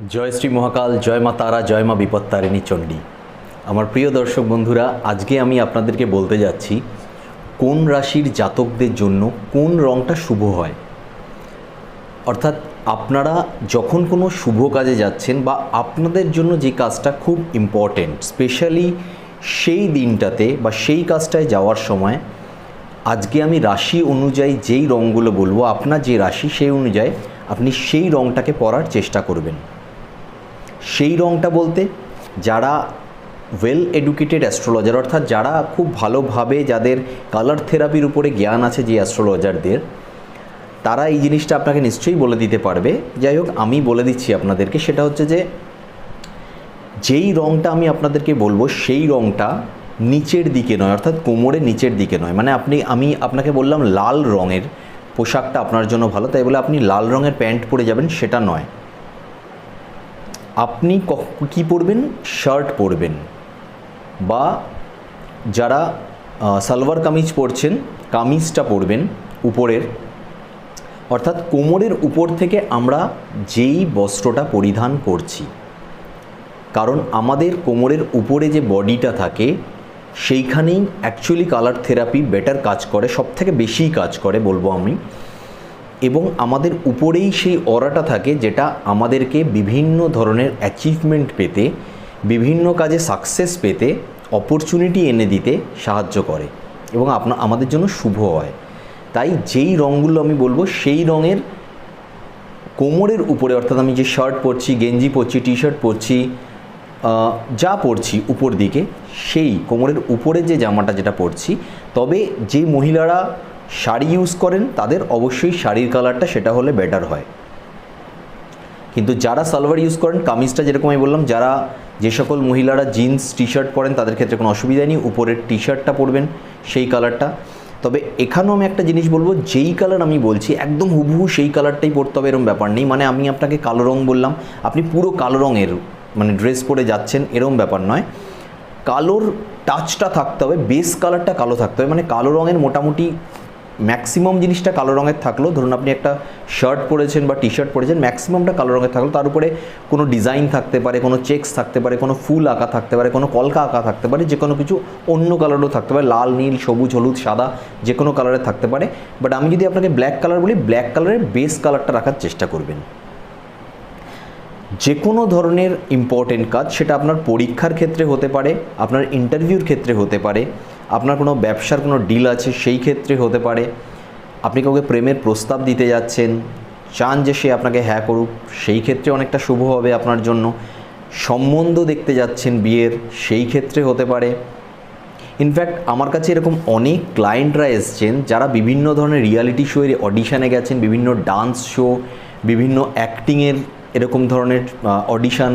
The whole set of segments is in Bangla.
জয় শ্রী মহাকাল, জয় মা তারা, জয় মা বিপত্তারিণী চণ্ডী। আমার প্রিয় দর্শক বন্ধুরা, আজকে আমি আপনাদেরকে বলতে যাচ্ছি, কোন রাশির জাতকদের জন্য কোন রঙটা শুভ হয়? অর্থাৎ আপনারা যখন কোনো শুভ কাজে যাচ্ছেন বা আপনাদের জন্য যে কাজটা খুব ইম্পর্টেন্ট স্পেশালি সেই দিনটাতে বা সেই কাজটায় যাওয়ার সময়, আজকে আমি রাশি অনুযায়ী যেই রঙগুলো বলব, আপনার যে রাশি সেই অনুযায়ী আপনি সেই রঙটাকে পরার চেষ্টা করবেন। সেই রঙটা বলতে যারা ওয়েল এডুকেটেড অ্যাস্ট্রোলজার অর্থাৎ যারা খুব ভালোভাবে যাদের কালার থেরাপির উপরে জ্ঞান আছে যে অ্যাস্ট্রোলজারদের তারা এই জিনিসটা আপনাকে নিশ্চয়ই বলে দিতে পারবে। যাই হোক, আমি বলে দিচ্ছি আপনাদেরকে, সেটা হচ্ছে যে যেই রঙটা আমি আপনাদেরকে বলব, সেই রঙটা নিচের দিকে নয়, অর্থাৎ কোমরের নিচের দিকে নয়। মানে আপনি, আমি আপনাকে বললাম লাল রঙের পোশাকটা আপনার জন্য ভালো, তাই বলে আপনি লাল রঙের প্যান্ট পরে যাবেন, সেটা নয়। আপনি কী পরবেন? শার্ট পরবেন। বা যারা সালোয়ার কামিজ পরছেন, কামিজটা পরবেন উপরের। অর্থাৎ কোমরের উপর থেকে আমরা যেই বস্ত্রটা পরিধান করছি। কারণ আমাদের কোমরের উপরে যে বডিটা থাকে, সেইখানেই অ্যাকচুয়ালি কালার থেরাপি বেটার কাজ করে সব থেকে বেশিই কাজ করে বলব আমি। এবং আমাদের উপরেই সেই অরাটা থাকে যেটা আমাদেরকে বিভিন্ন ধরনের অ্যাচিভমেন্ট পেতে, বিভিন্ন কাজে সাকসেস পেতে অপরচুনিটি এনে দিতে সাহায্য করে এবং আপনা, আমাদের জন্য শুভ হয়। তাই যেই রঙগুলো আমি বলব সেই রঙের কোমরের উপরে, অর্থাৎ আমি যে শার্ট পরছি, গেঞ্জি পরছি টি শার্ট পরছি যা পরছি উপর দিকে, সেই কোমরের উপরে যে জামাটা যেটা পরছি, তবে যে মহিলারা শাড়ি ইউজ করেন, তাদের অবশ্যই শাড়ির কালারটা সেটা হলে বেটার হয়। কিন্তু যারা সালোয়ার ইউজ করেন, কামিজটা যেরকম আমি বললাম, যারা যে সকল মহিলারা জিন্স টি শার্ট পরেন, তাদের ক্ষেত্রে কোনো অসুবিধা নেই, উপরের টি শার্টটা পরবেন, সেই কালারটা তবে এখানেও আমি একটা জিনিস বলব, যেই কালার আমি বলছি, একদম হুবহু সেই কালারটাই পরতে হবে এরকম ব্যাপার নেই। মানে আমি আপনাকে কালো রং বললাম, আপনি পুরো কালো রঙের মানে ড্রেস পরে যাচ্ছেন এরকম ব্যাপার নয়। কালোর টাচটা থাকতে হবে বেস কালারটা কালো থাকতে হবে মানে কালো রঙের মোটামুটি ম্যাক্সিমাম জিনিসটা কালো রঙের থাকল। ধরুন আপনি একটা শার্ট পরেছেন বা টি শার্ট পরেছেন, ম্যাক্সিমামটা কালো রঙের থাকল। তার উপরে কোনো ডিজাইন থাকতে পারে, কোনো চেকস থাকতে পারে, কোনো ফুল আঁকা থাকতে পারে, কোনো কলকা আঁকা থাকতে পারে, যে কোনো কিছু অন্য কালারও থাকতে পারে। লাল, নীল, সবুজ, হলুদ, সাদা যে কোনো কালারের থাকতে পারে। বাট আমি যদি আপনাকে ব্ল্যাক কালার বলি ব্ল্যাক কালারের বেস কালারটা রাখার চেষ্টা করবেন। যে কোনো ধরনের ইম্পর্টেন্ট কাজ, সেটা আপনার পরীক্ষার ক্ষেত্রে হতে পারে, আপনার ইন্টারভিউর ক্ষেত্রে হতে পারে আপনার কোনো ব্যবসার কোনো ডিল আছে সেই ক্ষেত্রে হতে পারে। আপনি কাউকে প্রেমের প্রস্তাব দিতে যাচ্ছেন, চান যে সে আপনাকে হ্যাঁ করুক, সেই ক্ষেত্রে অনেকটা শুভ হবে আপনার জন্য। সম্বন্ধ দেখতে যাচ্ছেন বিয়ের, সেই ক্ষেত্রে হতে পারে। ইনফ্যাক্ট আমার কাছে এরকম অনেক ক্লায়েন্টরা এসছেন যারা বিভিন্ন ধরনের রিয়ালিটি শোয়ের অডিশানে গেছেন, বিভিন্ন ডান্স শো বিভিন্ন অ্যাক্টিংয়ের এরকম ধরনের অডিশান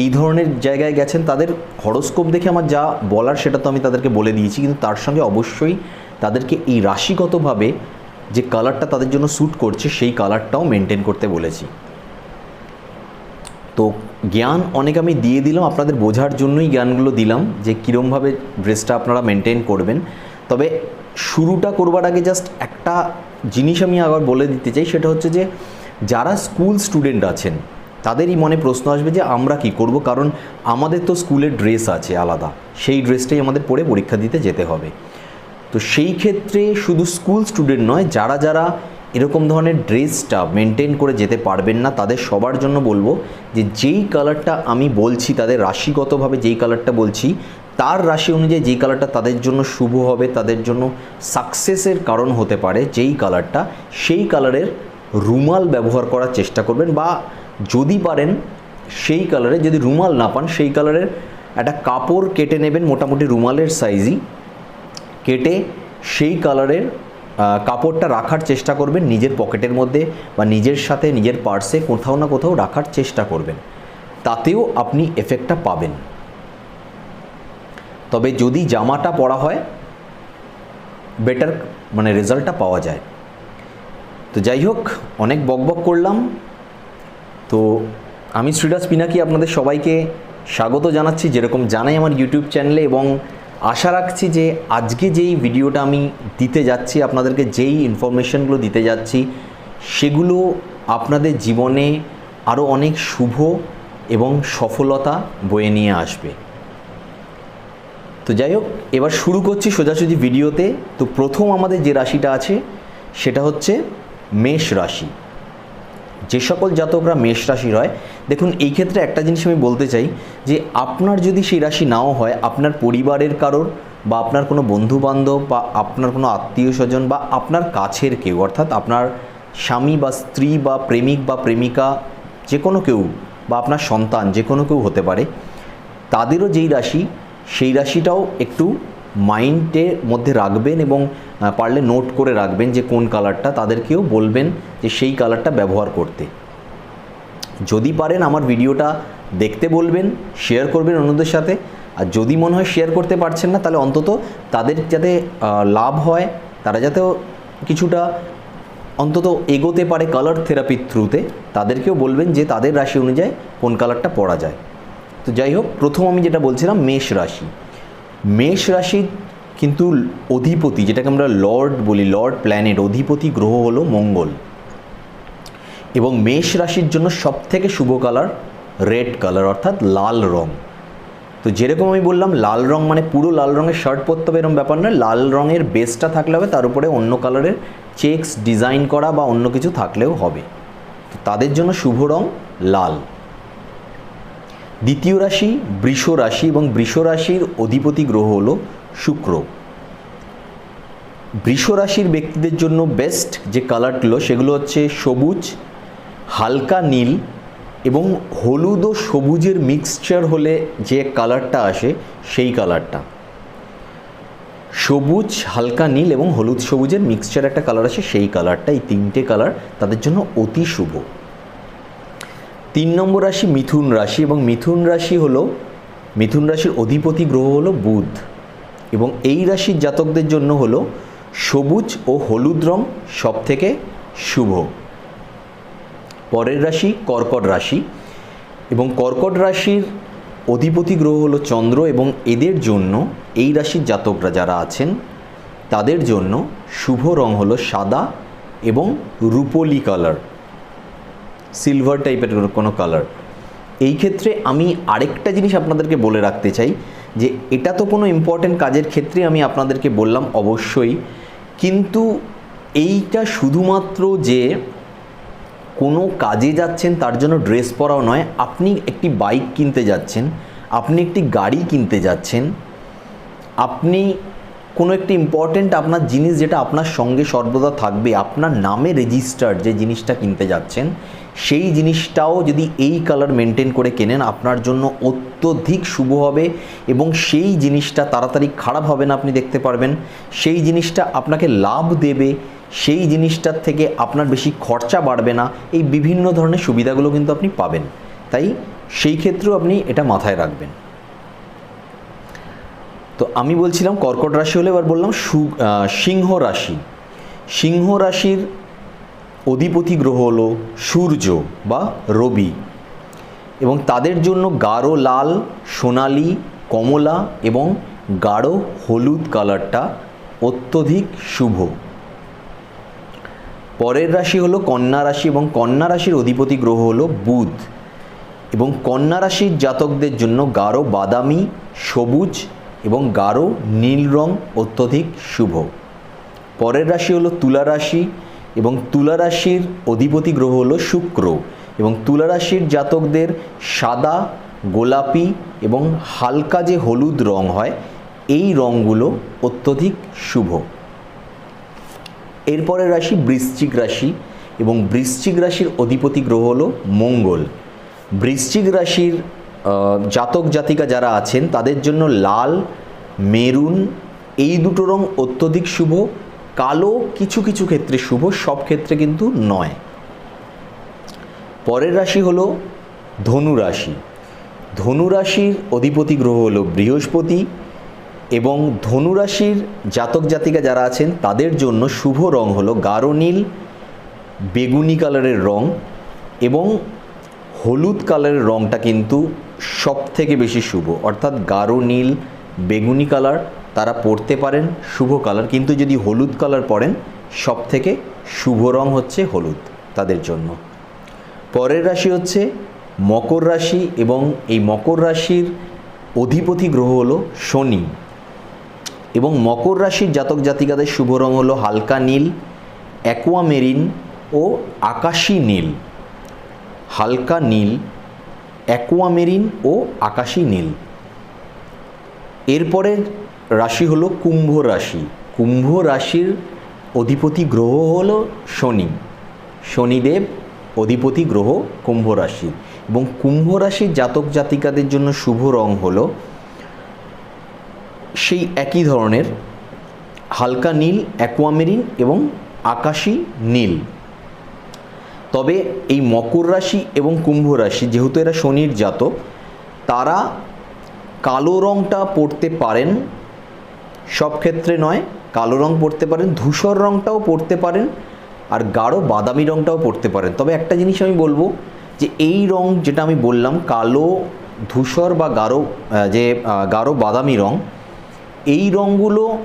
এই ধরনের জায়গায় গেছেন, তাদের হরস্কোপ দেখে আমার যা বলার সেটা তো আমি তাদেরকে বলে দিয়েছি, কিন্তু তার সঙ্গে অবশ্যই তাদেরকে এই রাশিগতভাবে যে কালারটা তাদের জন্য স্যুট করছে, সেই কালারটাও মেনটেন করতে বলেছি। তো জ্ঞান অনেক আমি দিয়ে দিলাম, আপনাদের বোঝার জন্যই জ্ঞানগুলো দিলাম যে কীরমভাবে ড্রেসটা আপনারা মেনটেন করবেন। তবে শুরুটা করবার আগে জাস্ট একটা জিনিস আমি আবার বলে দিতে চাই, সেটা হচ্ছে যে যারা স্কুল স্টুডেন্ট আছেন তাদেরই মনে প্রশ্ন আসবে যে আমরা কি করব, কারণ আমাদের তো স্কুলের ড্রেস আছে আলাদা, সেই ড্রেসটাই আমাদের পরে পরীক্ষা দিতে যেতে হবে। তো সেই ক্ষেত্রে শুধু স্কুল স্টুডেন্ট নয়, যারা যারা এরকম ধরনের ড্রেসটা মেনটেন করে যেতে পারবেন না, তাদের সবার জন্য বলব যে যেই কালারটা আমি বলছি, তাদের রাশিগতভাবে যেই কালারটা বলছি, তার রাশি অনুযায়ী যেই কালারটা তাদের জন্য শুভ হবে, তাদের জন্য সাকসেসের কারণ হতে পারে, যেই কালারটা, সেই কালারের রুমাল ব্যবহার করার চেষ্টা করবেন বা যদি পারেন সেই কালারে, যদি রুমাল না পান সেই কালারের একটা কাপড় কেটে নেবেন মোটামুটি রুমালের সাইজই। কেটে সেই কালারের কাপড়টা রাখার চেষ্টা করবেন নিজের পকেটের মধ্যে বা নিজের সাথে নিজের পার্সে কোথাও না কোথাও রাখার চেষ্টা করবেন। তাতেও আপনি এফেক্টটা পাবেন। তবে যদি জামাটা পরা হয় বেটার মানে রেজাল্টটা পাওয়া যায়। তো যাই হোক, অনেক বকবক করলাম। তো আমি শ্রীরাজ পিনাকি আপনাদের সবাইকে স্বাগত জানাচ্ছি, যেরকম জানাই আমার ইউটিউব চ্যানেলে এবং আশা রাখছি যে আজকে যেই ভিডিওটা আমি দিতে যাচ্ছি, আপনাদেরকে যেই ইনফরমেশনগুলো দিতে যাচ্ছি, সেগুলো আপনাদের জীবনে আরও অনেক শুভ এবং সফলতা বয়ে নিয়ে আসবে। তো যাই হোক, এবার শুরু করছি সোজাসুজি ভিডিওতে। তো প্রথম আমাদের যে রাশিটা আছে, সেটা হচ্ছে মেষ রাশি। যে সকল জাতকরা মেষ রাশির হয়, দেখুন, এই ক্ষেত্রে একটা জিনিস আমি বলতে চাই যে, আপনার যদি সেই রাশি নাও হয়, আপনার পরিবারের কারোর বা আপনার কোনো বন্ধু বান্ধব বা আপনার কোনো আত্মীয় স্বজন বা আপনার কাছের কেউ, অর্থাৎ আপনার স্বামী বা স্ত্রী বা প্রেমিক বা প্রেমিকা, যে কোনো কেউ বা আপনার সন্তান, যে কোনো কেউ হতে পারে, তাদেরও যেই রাশি, সেই রাশিটাও একটু মাইন্ডের মধ্যে রাখবেন এবং পারলে নোট করে রাখবেন যে কোন কালারটা তাদেরকেও বলবেন যে সেই কালারটা ব্যবহার করতে। যদি পারেন আমার ভিডিওটা দেখতে বলবেন শেয়ার করবেন অন্যদের সাথে। আর যদি মনে হয় শেয়ার করতে পারছেন না, তাহলে অন্তত তাদের যাতে লাভ হয়, তারা যাতেও কিছুটা অন্তত এগোতে পারে কালার থেরাপির থ্রুতে তাদেরকেও বলবেন যে তাদের রাশি অনুযায়ী কোন কালারটা পরা যায়। তো যাই হোক, প্রথম আমি যেটা বলছিলাম, মেষ রাশি। মেষ রাশির কিন্তু অধিপতি, যেটাকে আমরা লর্ড বলি, লর্ড প্ল্যানেট, অধিপতি গ্রহ হলো মঙ্গল। এবং মেষ রাশির জন্য সবথেকে শুভ কালার রেড কালার, অর্থাৎ লাল রং। তো যেরকম আমি বললাম, লাল রং মানে পুরো লাল রঙের শার্ট পরতে হবে এরকম ব্যাপার নয়, লাল রঙের বেসটা থাকলে হবে, তার উপরে অন্য কালারের চেক্স ডিজাইন করা বা অন্য কিছু থাকলেও হবে। তাদের জন্য শুভ রং লাল। দ্বিতীয় রাশি বৃষ রাশি এবং বৃষ রাশির অধিপতি গ্রহ হল শুক্র। বৃষ রাশির ব্যক্তিদের জন্য বেস্ট যে কালারগুলো সেগুলো হচ্ছে সবুজ, হালকা নীল এবং হলুদ ও সবুজের মিক্সচার হলে যে কালারটা আসে সেই কালারটা সবুজ, হালকা নীল এবং হলুদ সবুজের মিক্সচার একটা কালার আসে সেই কালারটা এই তিনটে কালার তাদের জন্য অতি শুভ। তিন নম্বর রাশি মিথুন রাশি এবং মিথুন রাশি হলো, মিথুন রাশির অধিপতি গ্রহ হলো বুধ এবং এই রাশির জাতকদের জন্য হলো সবুজ ও হলুদ রং সব থেকে শুভ। পরের রাশি কর্কট রাশি এবং কর্কট রাশির অধিপতি গ্রহ হলো চন্দ্র এবং এদের জন্য এই রাশির জাতকরা যারা আছেন, তাদের জন্য শুভ রং হলো সাদা এবং রূপলি কালার। সিলভার টাইপের কোনো কালার এই ক্ষেত্রে আমি আরেকটা জিনিস আপনাদেরকে বলে রাখতে চাই, যে এটা তো কোনো ইম্পর্ট্যান্ট কাজের ক্ষেত্রে আমি আপনাদেরকে বললাম অবশ্যই, কিন্তু এইটা শুধুমাত্র যে কোনো কাজে যাচ্ছেন তার জন্য ড্রেস পরাও নয়, আপনি একটি বাইক কিনতে যাচ্ছেন, আপনি একটি গাড়ি কিনতে যাচ্ছেন, আপনি কোনো একটি ইম্পর্ট্যান্ট আপনার জিনিস যেটা আপনার সঙ্গে সর্বদা থাকবে, আপনার নামে রেজিস্টার্ড যে জিনিসটা কিনতে যাচ্ছেন সেই জিনিসটাও যদি এই কালার মেনটেন করে কেনেন, আপনার জন্য অত্যধিক শুভ হবে এবং সেই জিনিসটা তাড়াতাড়ি খারাপ হবে না আপনি দেখতে পারবেন। সেই জিনিসটা আপনাকে লাভ দেবে, সেই জিনিসটার থেকে আপনার বেশি খরচা বাড়বে না। এই বিভিন্ন ধরনের সুবিধাগুলো কিন্তু আপনি পাবেন। তাই সেই ক্ষেত্রেও আপনি এটা মাথায় রাখবেন। তো আমি বলছিলাম কর্কট রাশি হলে এবার বললাম সিংহ রাশি। সিংহ রাশির অধিপতি গ্রহ হল সূর্য বা রবি এবং তাদের জন্য গাঢ় লাল, সোনালি, কমলা এবং গাঢ় হলুদ কালারটা অত্যধিক শুভ। পরের রাশি হলো কন্যা রাশি এবং কন্যা রাশির অধিপতি গ্রহ হলো বুধ এবং কন্যা রাশির জাতকদের জন্য গাঢ় বাদামি, সবুজ এবং গাঢ় নীল রং অত্যধিক শুভ। পরের রাশি হলো তুলা রাশি এবং তুলা রাশির অধিপতি গ্রহ হলো শুক্র এবং তুলা রাশির জাতকদের সাদা, গোলাপি এবং হালকা যে হলুদ রং হয়, এই রঙগুলো অত্যধিক শুভ। এরপরের রাশি বৃশ্চিক রাশি এবং বৃশ্চিক রাশির অধিপতি গ্রহ হলো মঙ্গল। বৃশ্চিক রাশির জাতক জাতিকা যারা আছেন তাদের জন্য লাল, মেরুন, এই দুটো রং অত্যধিক শুভ কালো কিছু কিছু ক্ষেত্রে শুভ, সব ক্ষেত্রে কিন্তু নয়। পরের রাশি হলো ধনু রাশি। ধনু রাশির অধিপতি গ্রহ হলো বৃহস্পতি এবং ধনু রাশির জাতক জাতিকা যারা আছেন, তাদের জন্য শুভ রং হলো গাঢ় নীল, বেগুনি কালারের রং এবং হলুদ কালারের রংটা কিন্তু সব থেকে বেশি শুভ, অর্থাৎ গাঢ় নীল, বেগুনি কালার তারা পরতে পারেন, শুভ কালার। কিন্তু যদি হলুদ কালার পরেন সব থেকে শুভ রং হচ্ছে হলুদ তাদের জন্য। পরের রাশি হচ্ছে মকর রাশি এবং এই মকর রাশির অধিপতি গ্রহ হলো শনি। এবং মকর রাশির জাতক জাতিকাদের শুভ রং হলো হালকা নীল অ্যাকোয়ামেরিন ও আকাশী নীল। হালকা নীল অ্যাকোয়ামেরিন ও আকাশী নীল। এরপরের রাশি হলো কুম্ভ রাশি। কুম্ভ রাশির অধিপতি গ্রহ হলো শনি। শনিদেব অধিপতি গ্রহ কুম্ভ রাশি। এবং কুম্ভ রাশির জাতক জাতিকাদের জন্য শুভ রং হলো সেই একই ধরনের হালকা নীল, অ্যাকোয়ামেরিন এবং আকাশী নীল। তবে এই মকর রাশি এবং কুম্ভ রাশি, যেহেতু এরা শনির জাতক, তারা কালো রঙটা পড়তে পারেন সব ক্ষেত্রে নয়, কালো রং পড়তে পারেন, ধূসর রঙটাও পড়তে পারেন, আর গাঢ় বাদামি রঙটাও পড়তে পারেন। তবে একটা জিনিস আমি বলব, যে এই রং যেটা আমি বললাম, কালো, ধূসর বা গাঢ় যে গাঢ় বাদামি রং, এই রঙগুলো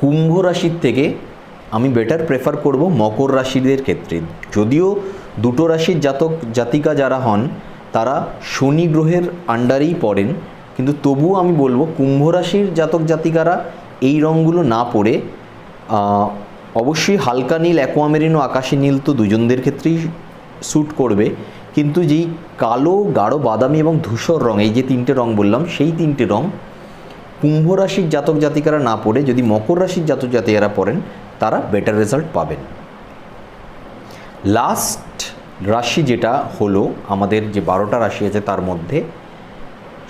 কুম্ভ রাশির থেকে আমি বেটার প্রেফার করব মকর রাশিদের ক্ষেত্রে। যদিও দুটো রাশির জাতক, জাতিকা যারা হন, তারা শনি গ্রহের আন্ডারেই পড়েন কিন্তু তবুও আমি বলব কুম্ভ রাশির জাতক জাতিকারা এই রঙগুলো না আহ, অবশ্যই হালকা নীল অ্যাকোয়ামেরিন ও আকাশি নীল তো দুজনদের ক্ষেত্রেই স্যুট করবে। কিন্তু যেই কালো গাঢ় বাদামি এবং ধূসর রং এই যে তিনটে রং বললাম সেই তিনটে রং কুম্ভ রাশির জাতক জাতিকারা না পড়ে যদি মকর রাশির জাতক জাতিকারা পড়েন তারা বেটার রেজাল্ট পাবেন। লাস্ট রাশি যেটা হলো আমাদের যে বারোটা রাশি আছে তার মধ্যে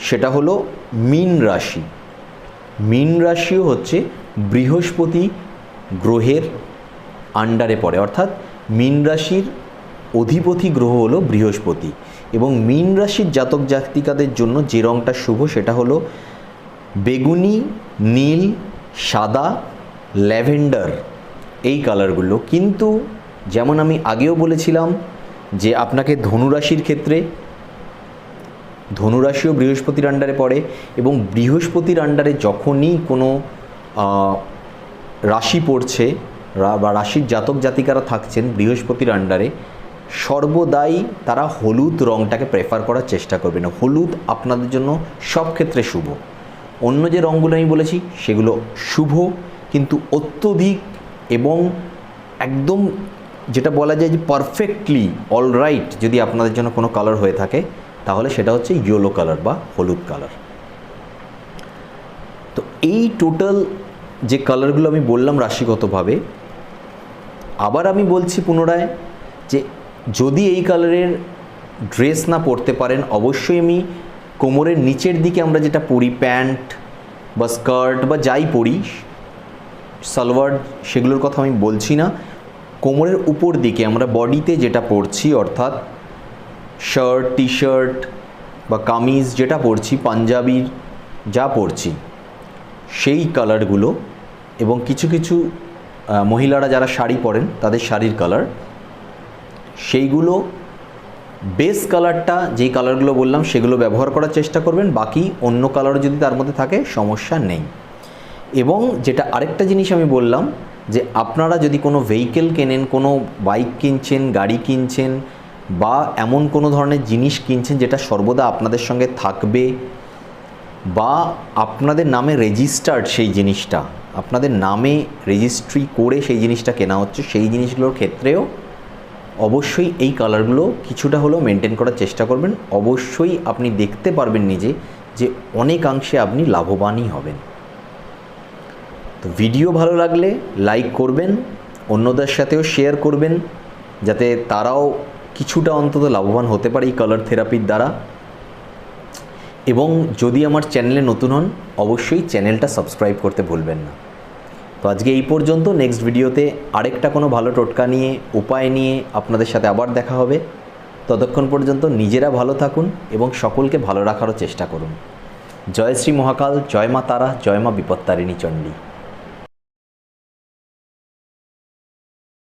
সেটা হলো মীন রাশি। মীন রাশিও হচ্ছে বৃহস্পতি গ্রহের আন্ডারে পড়ে। অর্থাৎ মীন রাশির অধিপতি গ্রহ হলো বৃহস্পতি এবং মীন রাশির জাতক জাতিকাদের জন্য যে রঙটা শুভ সেটা হলো বেগুনি, নীল, সাদা, ল্যাভেন্ডার এই কালারগুলো কিন্তু যেমন আমি আগেও বলেছিলাম যে আপনাকে ধনুরাশির ক্ষেত্রে ধনুরাশিও বৃহস্পতির আন্ডারে পড়ে এবং বৃহস্পতির আন্ডারে যখনই কোনো রাশি পড়ছে বা রাশির জাতক জাতিকারা থাকছেন বৃহস্পতির আন্ডারে সর্বদাই তারা হলুদ রঙটাকে প্রেফার করার চেষ্টা করবেন হলুদ আপনাদের জন্য সব ক্ষেত্রে শুভ। অন্য যে রঙগুলো আমি বলেছি, সেগুলো শুভ, কিন্তু অত্যধিক এবং একদম যেটা বলা যায় যে পারফেক্টলি অলরাইট যদি আপনাদের জন্য কোনো কালার হয়ে থাকে তাহলে সেটা হচ্ছে ইয়েলো কালার বা হলুদ কালার তো এই টোটাল যে কালারগুলো আমি বললাম রাশিগতভাবে, আবার আমি বলছি পুনরায় যে যদি এই কালারের ড্রেস না পরতে পারেন, অবশ্যই আমি কোমরের নিচের দিকে আমরা যেটা পরি, প্যান্ট বা স্কার্ট বা যাই পরি, সালোয়ার সেগুলোর কথা আমি বলছি না, কোমরের উপর দিকে আমরা বডিতে যেটা পরছি, অর্থাৎ শার্ট টি শার্ট বা কামিজ যেটা পরছি, পাঞ্জাবির যা পরছি, সেই কালারগুলো এবং কিছু কিছু মহিলারা যারা শাড়ি পরেন, তাদের শাড়ির কালার সেইগুলো বেস কালারটা যেই কালারগুলো বললাম, সেগুলো ব্যবহার করার চেষ্টা করবেন, বাকি অন্য কালার যদি তার মধ্যে থাকে, সমস্যা নেই। এবং যেটা আরেকটা জিনিস আমি বললাম, যে আপনারা যদি কোনো ভেহিকেল কেনেন, কোনো বাইক কিনছেন, গাড়ি কিনছেন বা এমন কোনো ধরনের জিনিস কিনছেন যেটা সর্বদা আপনাদের সঙ্গে থাকবে বা আপনাদের নামে রেজিস্টার্ড সেই জিনিসটা, আপনাদের নামে রেজিস্ট্রি করে সেই জিনিসটা কেনা হচ্ছে, সেই জিনিসগুলোর ক্ষেত্রেও অবশ্যই এই কালারগুলো কিছুটা হলেও মেনটেন করার চেষ্টা করবেন। অবশ্যই আপনি দেখতে পারবেন নিজে যে অনেকাংশে আপনি লাভবানই হবেন। তো ভিডিও ভালো লাগলে লাইক করবেন, অন্যদের সাথেও শেয়ার করবেন, যাতে তারাও কিছুটা অন্তত লাভবান হতে পারে এই কালার থেরাপির দ্বারা। এবং যদি আমার চ্যানেলে নতুন হন, অবশ্যই চ্যানেলটা সাবস্ক্রাইব করতে ভুলবেন না। তো আজকে এই পর্যন্ত নেক্সট ভিডিওতে আরেকটা কোনো ভালো টোটকা নিয়ে, উপায় নিয়ে আপনাদের সাথে আবার দেখা হবে। ততক্ষণ পর্যন্ত নিজেরা ভালো থাকুন এবং সকলকে ভালো রাখারও চেষ্টা করুন। জয় শ্রী মহাকাল, জয় মা তারা, জয় মা বিপত্তারিণী চণ্ডী।